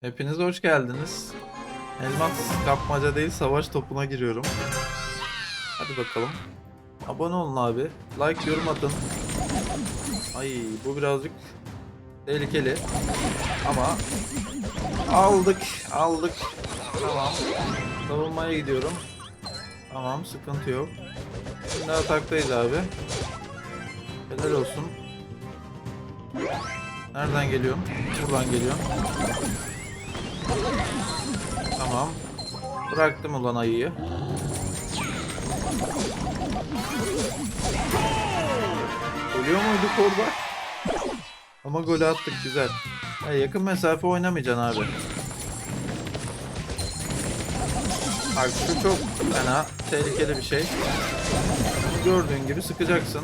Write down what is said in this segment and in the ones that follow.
Hepiniz hoş geldiniz. Elmas kapmaca değil savaş topuna giriyorum. Hadi bakalım. Abone olun abi. Like yorum atın. Ay bu birazcık tehlikeli. Ama aldık aldık. Tamam. Savunmaya gidiyorum. Tamam sıkıntı yok. Şimdi ataktayız abi. Helal olsun. Nereden geliyorum? Buradan geliyorum. Tamam. Bıraktım ulan ayıyı. Ölüyor muyduk orada? Ama golü attık güzel. Ya yakın mesafe oynamayacaksın abi. Bak şu çok fena, tehlikeli bir şey. Gördüğün gibi sıkacaksın.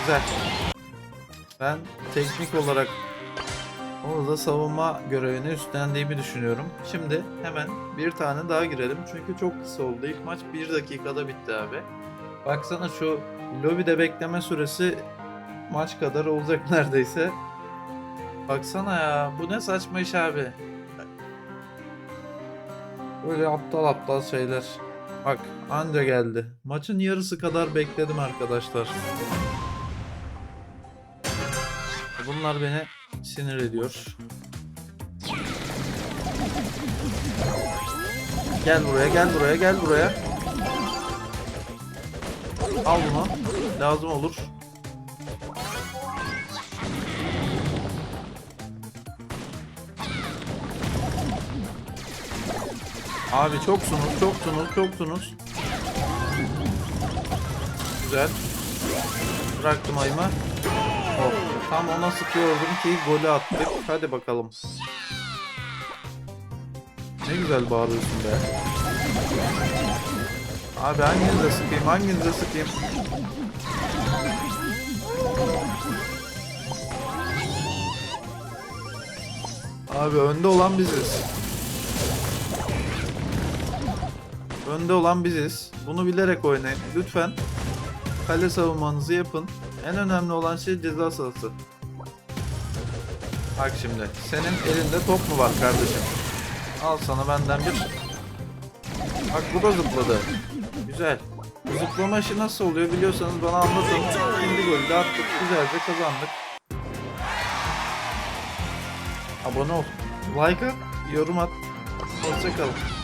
Güzel. Ben teknik olarak orada savunma görevini üstlendiğimi düşünüyorum. Şimdi hemen bir tane daha girelim. Çünkü çok kısa oldu. İlk maç 1 dakikada bitti abi. Baksana şu lobide bekleme süresi maç kadar olacak neredeyse. Baksana ya bu ne saçma iş abi. Böyle aptal aptal şeyler. Bak anca geldi. Maçın yarısı kadar bekledim arkadaşlar. Bunlar beni sinir ediyor. Gel buraya, gel buraya, gel buraya. Al bunu. Lazım olur. Abi çoksunuz, çoksunuz, çoksunuz. Güzel. Bıraktım ayımı. Tam ona sıkıyordum ki golü attık. Hadi bakalım. Ne güzel bağırıyorsun be. Abi hanginize sıkayım, hanginize sıkayım? Abi önde olan biziz. Önde olan biziz. Bunu bilerek oynayın. Lütfen kale savunmanızı yapın. En önemli olan şey ceza sahası. Bak şimdi. Senin elinde top mu var kardeşim? Al sana benden bir. Bak bu da zıpladı. Güzel. Bu zıplama işi nasıl oluyor biliyorsanız bana anlatın. Şimdi golü attık. Güzelce kazandık. Abone ol. Like at. Yorum at. Hoşçakalın.